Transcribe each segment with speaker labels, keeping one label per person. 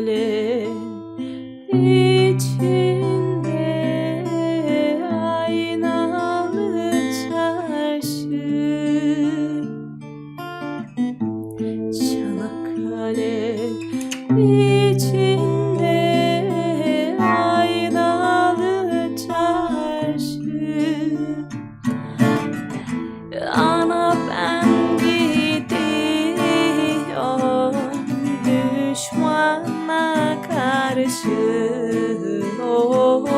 Speaker 1: Çanakkale içinde aynalı çarşı. Çanakkale içinde düşmana karşı Oh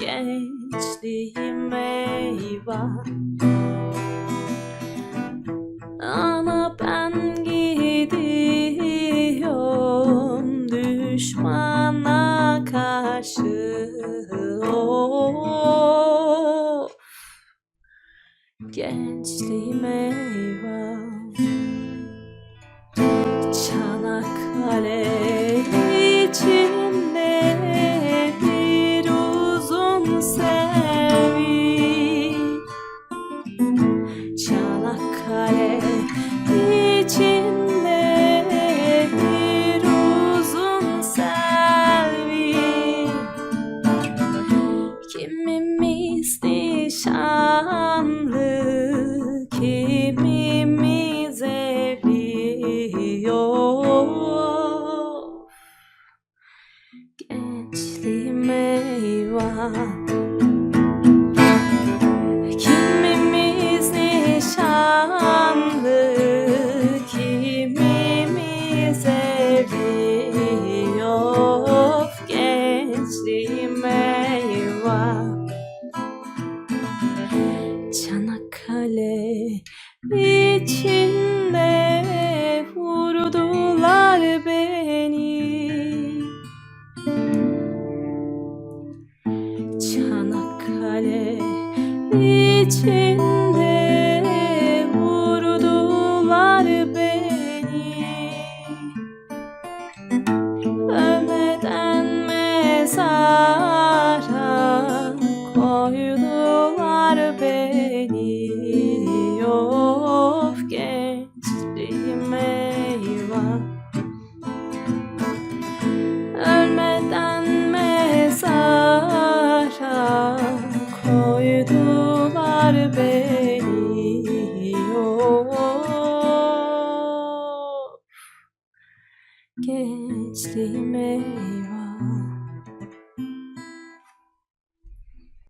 Speaker 1: gençliğim eyvah. Ana ben gidiyorum düşmana karşı. Oh Gençliğim eyvah. Çanakkale 嗯 tin steaming.